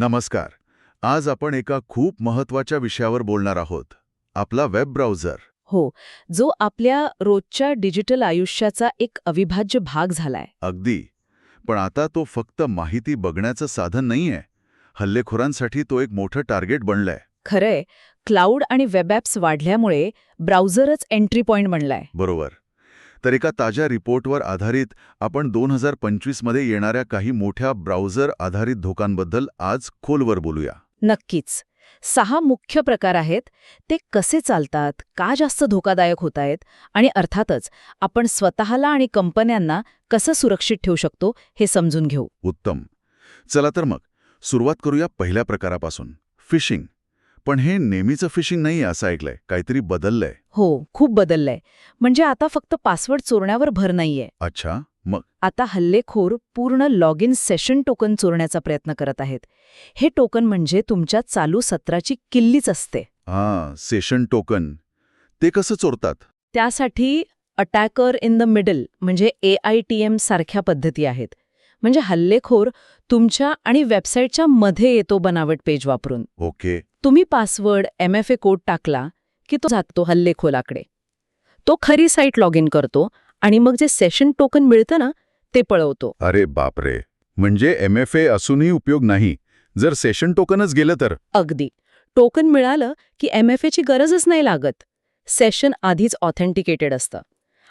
नमस्कार. आज आपण एका खूप महत्त्वाच्या विषयावर बोलणार आहोत. आपला वेब ब्राउझर. हो जो आपल्या रोजच्या डिजिटल आयुष्याचा एक अविभाज्य भाग झालाय. अगदी. पण आता तो फक्त माहिती बघण्याचं साधन नाहीये. हल्लेखोरांसाठी तो एक मोठं टार्गेट बनलंय. खरंय. क्लाउड आणि वेब ॲप्स वाढल्यामुळे ब्राउझरच एंट्री पॉइंट बनलाय. बरोबर. तर एका ताज्या रिपोर्टवर आधारित आपण दोन हजार पंचवीसमध्ये येणाऱ्या काही मोठ्या ब्राउझर आधारित धोकांबद्दल आज खोलवर बोलूया. नक्कीच. सहा मुख्य प्रकार आहेत. ते कसे चालतात? का जास्त धोकादायक होत आहेत आणि अर्थातच आपण स्वतःला आणि कंपन्यांना कसं सुरक्षित ठेवू शकतो हे समजून घेऊ. उत्तम. चला तर मग सुरुवात करूया पहिल्या प्रकारापासून. फिशिंग. पण हे नेहमीचं फिशिंग नाही असं ऐकलंय. काहीतरी बदललंय. हो खूप बदललंय. म्हणजे आता फक्त पासवर्ड चोरण्यावर भर नाहीये. अच्छा मग? आता हल्लेखोर पूर्ण लॉग इन सेशन टोकन चोरण्याचा प्रयत्न करत आहेत. हे टोकन म्हणजे तुमच्या चालू सत्राची किल्लीच असते. हा सेशन टोकन. ते कसं चोरतात? त्यासाठी अटॅकर इन द मिडल म्हणजे ए आय टी एम सारख्या पद्धती आहेत. म्हणजे हल्लेखोर तुमच्या आणि वेबसाईटच्या मध्ये येतो बनावट पेज वापरून. ओके. तुम्ही password M F A code टाकला की तो जातो हल्लेखोलाकडे. तो खरी साईट लॉग इन करतो आणि मग जे सेशन टोकन मिळतं ना ते पळवतो. अरे बापरे. म्हणजे एम एफ ए असूनही उपयोग नाही. जर सेशन टोकनच गेलं तर. अगदी. टोकन मिळालं की एम एफ एची गरजच नाही लागत. सेशन आधीच ऑथेंटिकेटेड असतं.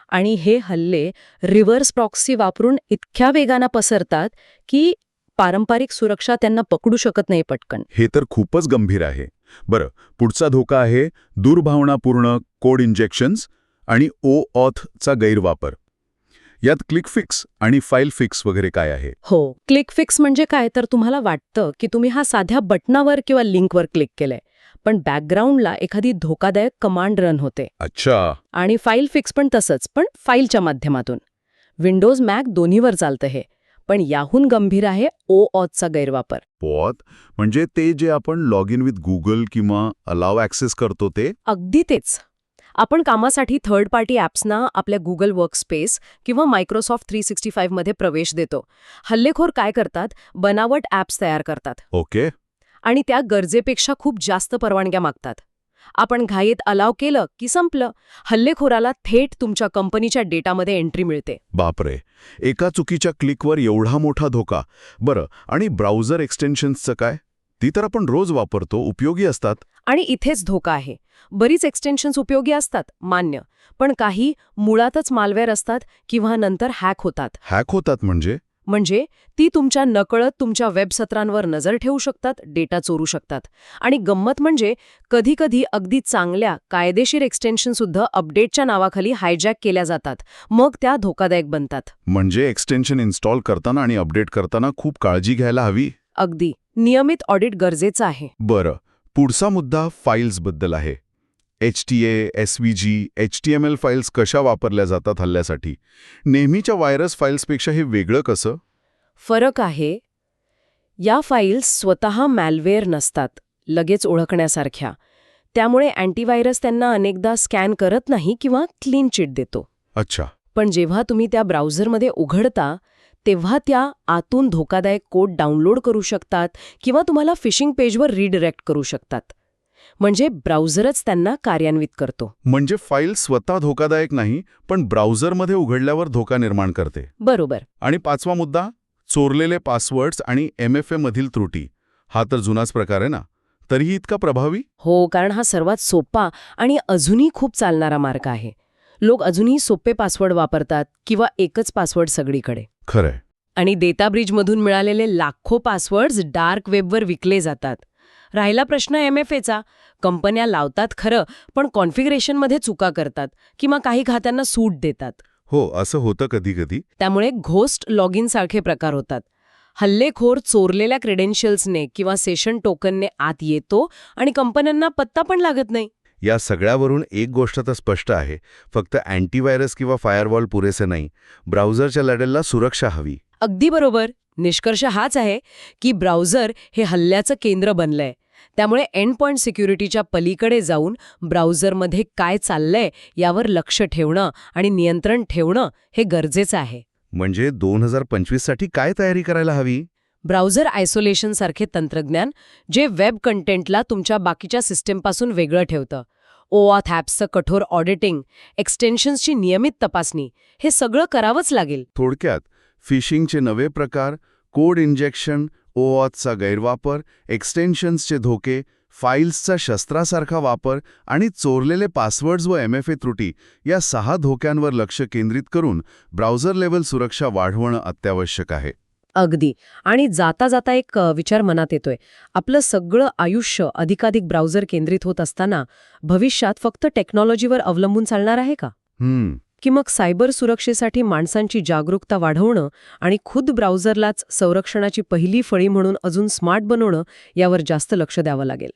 आणि हे हल्ले रिव्हर्स प्रॉक्सी वापरून इतक्या वेगानं पसरतात की पारंपरिक सुरक्षा त्यांना पकडू शकत नाही पटकन. हे तर खूपच गंभीर आहे. बरं पुढचा धोका आहे दुर्भावनापूर्ण कोड इंजेक्शन्स आणि ओ ऑथचा गैरवापर. यात क्लिक फिक्स आणि फाईल फिक्स वगैरे काय आहे? हो क्लिक फिक्स म्हणजे काय? तर तुम्हाला वाटतं की तुम्ही हा साध्या बटनावर किंवा लिंकवर क्लिक केलंय. पण बॅकग्राऊंडला एखादी धोकादायक कमांड रन होते. अच्छा. आणि फाईल फिक्स पण तसंच पण फाईलच्या माध्यमातून. विंडोज मॅक दोन्हीवर चालतं हे. पण याहून गंभीर आहे ओ ऑथचा गैरवापर. पॉत म्हणजे ते जे आपण लॉग इन विथ गुगल किंवा अलाव ॲक्सेस करतो ते? अगदी तेच. आपण कामासाठी थर्ड पार्टी ॲप्सना आपल्या गुगल वर्कस्पेस किंवा मायक्रोसॉफ्ट थ्री सिक्स्टी फाईव्हमध्ये प्रवेश देतो. हल्लेखोर काय करतात? बनावट ॲप्स तयार करतात. ओके आणि त्या गरजेपेक्षा खूप जास्त परवानग्या मागतात. आपण घाईत अलाव केलं की संपलं. हल्लेखोराला थेट तुमच्या कंपनीच्या डेटामध्ये एंट्री मिळते. बापरे. एका चुकीच्या क्लिकवर एवढा मोठा धोका. बरं आणि ब्राउझर एक्सटेन्शन्सचं काय? ती तर आपण रोज वापरतो उपयोगी असतात. आणि इथेच धोका आहे. बरीच एक्सटेन्शन्स उपयोगी असतात मान्य. पण काही मुळातच मालवेअर असतात किंवा नंतर हॅक होतात. हॅक होतात म्हणजे? म्हणजे ती तुमच्या नकळत तुमच्या वेबसत्रांवर नजर ठेवू शकतात डेटा चोरू शकतात. आणि गंमत म्हणजे कधीकधी अगदी चांगल्या कायदेशीर एक्सटेन्शनसुद्धा अपडेटच्या नावाखाली हायजॅक केल्या जातात. मग त्या धोकादायक बनतात. म्हणजे एक्सटेन्शन इन्स्टॉल करताना आणि अपडेट करताना खूप काळजी घ्यायला हवी? अगदी. नियमित ऑडिट गरजेचं आहे. बरं. पुढचा मुद्दा फाईल्सबद्दल आहे. H T A S V G H T M L files कशा वापरल्या जातात हल्ल्यासाठी? नेहमीच्या व्हायरस फाईल्सपेक्षा हे वेगळं कसं? फरक आहे या फाईल्स स्वतः मॅलवेअर नसतात लगेच ओळखण्यासारख्या. त्यामुळे अँटीव्हायरस त्यांना अनेकदा स्कॅन करत नाही किंवा क्लीन चिट देतो. अच्छा. पण जेव्हा तुम्ही त्या ब्राउझरमध्ये उघडता तेव्हा त्या आतून धोकादायक कोड डाउनलोड करू शकतात किंवा तुम्हाला फिशिंग पेजवर रिडिरेक्ट करू शकतात. म्हणजे ब्राउझरच त्यांना कार्यान्वित करतो. म्हणजे फाईल स्वतः धोकादायक नाही पण ब्राउझरमध्ये उघडल्यावर धोका निर्माण करते. बरोबर. आणि पाचवा मुद्दा चोरलेले पासवर्ड्स आणि एम एफ मधील त्रुटी. हा तर जुनाच प्रकार आहे ना? तरीही इतका प्रभावी? हो कारण हा सर्वात सोपा आणि अजूनही खूप चालणारा मार्ग आहे. लोक अजूनही सोपे पासवर्ड वापरतात किंवा एकच पासवर्ड सगळीकडे. खरंय. आणि डेटा ब्रिजमधून मिळालेले लाखो पासवर्ड्स डार्क वेबवर विकले जातात. राहिला प्रश्न एम एफ एचा कंपन्या लावतात खरं पण कॉन्फिगरेशनमध्ये चुका करतात किंवा काही खात्यांना सूट देतात. हो असं होतं कधी कधी त्यामुळे घोस्ट लॉग इन सारखे प्रकार होतात. हल्लेखोर चोरलेल्या क्रेडेन्शियल्सने किंवा सेशन टोकनने आत येतो आणि कंपन्यांना पत्ता पण लागत नाही. या सगळ्यावरून एक गोष्ट तर स्पष्ट आहे फक्त अँटीव्हायरस किंवा फायरवॉल पुरेसे नाही. ब्राउझरच्या लॅडलला सुरक्षा हवी. अगदी बरोबर. निष्कर्ष हाच आहे की ब्राउझर हे हल्ल्याचं केंद्र बनलंय. त्यामुळे एंड पॉइंट सिक्युरिटीच्या पलीकडे जाऊन ब्राउझरमध्ये काय चाललंय यावर लक्ष ठेवणं आणि नियंत्रण ठेवणं हे गरजेचं आहे. म्हणजे दोन हजार पंचवीससाठी काय तयारी करायला हवी? ब्राउझर आयसोलेशनसारखे तंत्रज्ञान जे वेब कंटेंटला तुमच्या बाकीच्या सिस्टीमपासून वेगळं ठेवतं. ओआथ ॲप्सचं कठोर ऑडिटिंग एक्सटेन्शन्सची नियमित तपासणी हे सगळं करावंच लागेल. थोडक्यात फिशिंगचे नवे प्रकार कोड इंजेक्शन ओऑथचा गैरवापर एक्सटेन्शन्सचे धोके फाईल्सचा शस्त्रासारखा वापर आणि चोरलेले पासवर्ड्स व एम एफ ए त्रुटी या सहा धोक्यांवर लक्ष केंद्रित करून ब्राउझर लेव्हल सुरक्षा वाढवणं अत्यावश्यक आहे. अगदी. आणि जाता जाता एक विचार मनात येतोय. आपलं सगळं आयुष्य अधिकाधिक ब्राउझर केंद्रित होत असताना भविष्यात फक्त टेक्नॉलॉजीवर अवलंबून चालणार आहे का? हम्म. की मग सायबर सुरक्षेसाठी माणसांची जागरूकता वाढवणं आणि खुद ब्राउझरलाच संरक्षणाची पहिली फळी म्हणून अजून स्मार्ट बनवणं यावर जास्त लक्ष द्यावं लागेल.